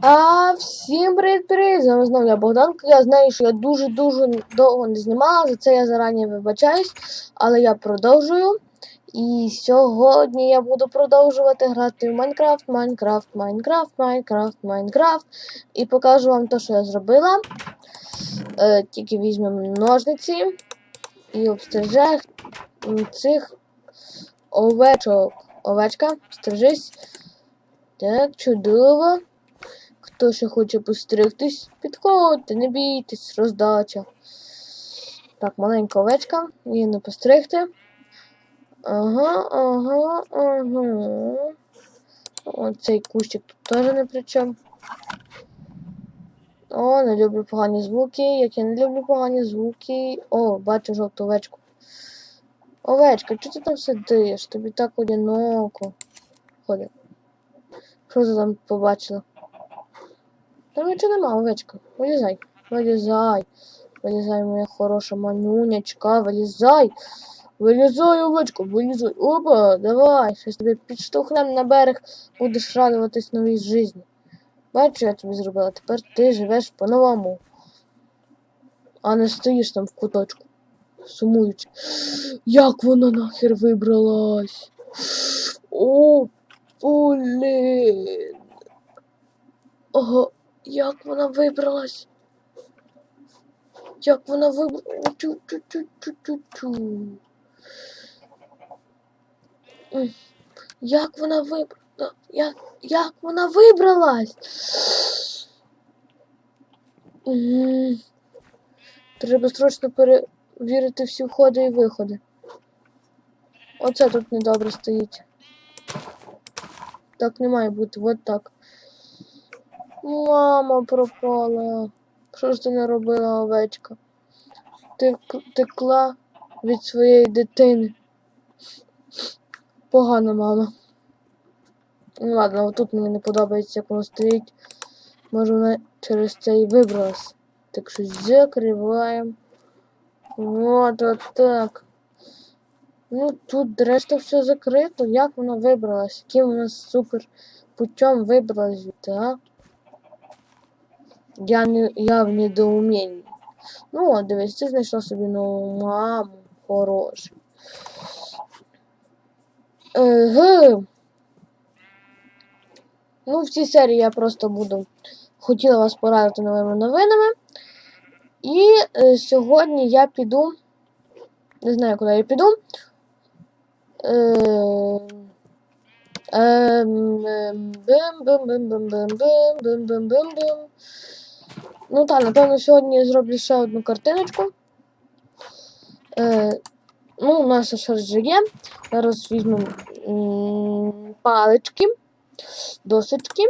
А всім привіт-привіт! З вами знову я Богданка. Я знаю, що я дуже-дуже довго не знімала, за це я зарані вибачаюсь, але я продовжую. І сьогодні я буду продовжувати грати в Майнкрафт, Майнкрафт, Майнкрафт, Майнкрафт, Майнкрафт. І покажу вам те, що я зробила. Е, тільки візьмемо ножниці і обстрижемо цих овечок. Овечка, стрижись. Так, чудово. Хто ще хоче постригтись, підходьте, не бійтесь, роздача. Так, маленька овечка, її не постригти. Ага, ага, ага. Оцей кущик тут теж не при чому. О, не люблю погані звуки. Як я не люблю погані звуки. О, бачу жовту овечку. Овечка, чого ти там сидиш? Тобі так одиноко. Ходи. Що ти там побачила? Там нічого нема, овечка. Вилізай. Вилізай. Вилізай, моя хороша манюнячка, вилізай. Вилізай, овечка, вилізай. Опа, давай. Щось тобі підштовхнем на берег, будеш радуватись новій житті. Що я тобі зробила? Тепер ти живеш по-новому. А не стоїш там в куточку. Сумуючи. Як вона нахер вибралась? О, блін. Ого, як вона вибралась? Як вона вибралась? Як вона вибрала? Як, як вона вибралась? Треба срочно перевірити всі входи і виходи. Оце тут недобре стоїть. Так не має бути, от так. Мама пропала. Що ж ти не робила, овечка? Ти текла від своєї дитини. Погана мама. Ну ладно, отут мені не подобається, як воно стоїть. Може вона через це і вибралась. Так що закриваємо. Вот отак. Ну тут решта все закрито. Як вона вибралась? Яким вона супер путем вибралась а? Я не я в недоумінні. Ну, от, дивись, ти знайшла собі нову маму хорошу. Еге. Ну, в цій серії я просто буду хотіла вас порадити новими новинами. І е, сьогодні я піду. Не знаю, куди я піду. Е, ем, ем, Бим-бим-бим-бим-бим-бим-бим-бим-бим. Ну так, напевно, сьогодні я зроблю ще одну картиночку. Е, ну, у нас ще вже є. Зараз візьмемо палички, досочки.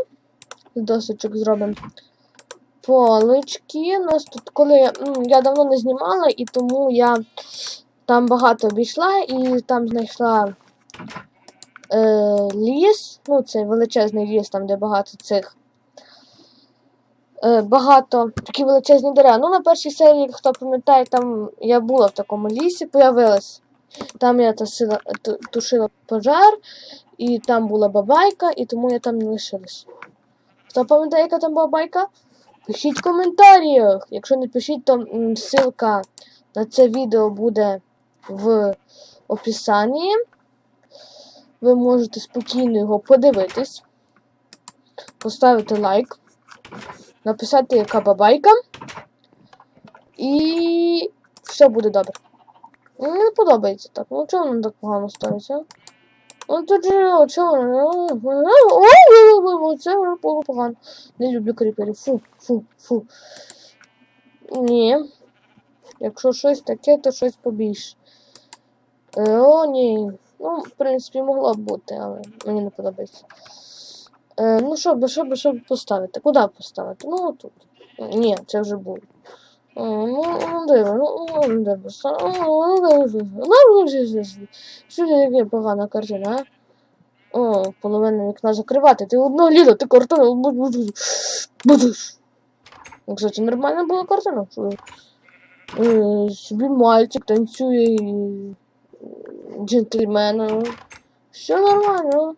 З досочок зробимо палички. У нас тут, коли я давно не знімала, і тому я там багато обійшла і там знайшла е, ліс. Ну, це величезний ліс, там, де багато цих. Е, багато такі величезні дерева. Ну, на першій серії, хто пам'ятає, там я була в такому лісі, появилась. Там я тушила, тушила пожар, і там була бабайка, і тому я там не лишилась. Хто пам'ятає, яка там бабайка? Пишіть в коментарях. Якщо не пишіть, то ссылка на це відео буде в описанні. Ви можете спокійно його подивитись, поставити лайк, написати яка бабайка. І все буде добре. Ну, Мені не подобається так. Ну чого воно так погано ставиться? Ну тут же, чого? О, Це вже було погано. Не люблю кріперів. Фу, фу, фу. Ні. Якщо щось таке, то щось побільше. Е, О, ні. Ну, в принципі, могло б бути, але мені не подобається. Ну, щоб, щоб, щоб поставити. Куди поставити? Ну, тут. Ні, це вже було. Ну, диво, ну, диво. Що яка погана картина, а? О, половину вікна закривати. Ти одно літо, ти картину будеш. Кстати, нормальна була картина. Собі мальчик танцює і джентльмен. Все нормально.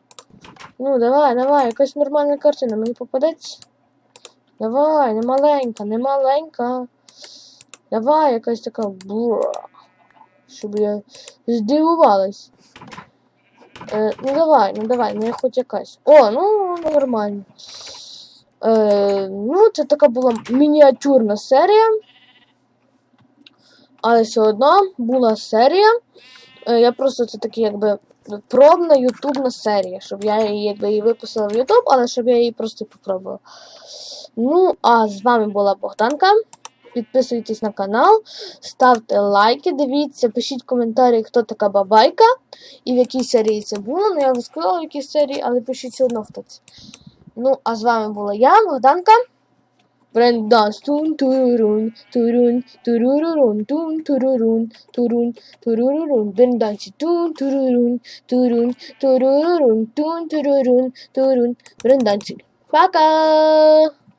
Ну, давай, давай, якась нормальна картина мені попадеться. Давай, не маленька, не маленька. Давай, якась така бура. Щоб я здивувалась. Е, ну давай, ну давай, ну я хоч якась. О, ну нормально. Е, ну, це така була мініатюрна серія. Але все одно була серія. Е, я просто це такі, якби пробна ютубна серія, щоб я її якби її випустила в Ютуб, але щоб я її просто попробувала. Ну, а з вами була Богданка. Підписуйтесь на канал, ставте лайки, дивіться, пишіть коментарі, хто така бабайка і в якій серії це було. Ну, я вже сказала, в якій серії, але пишіть все одно, хто це. Ну, а з вами була я, Богданка. Brenda's toon tururun turun tururun toon tururun turun tururun Brenda's toon tururun turun tururun toon tururun turun. Brenda's Baka!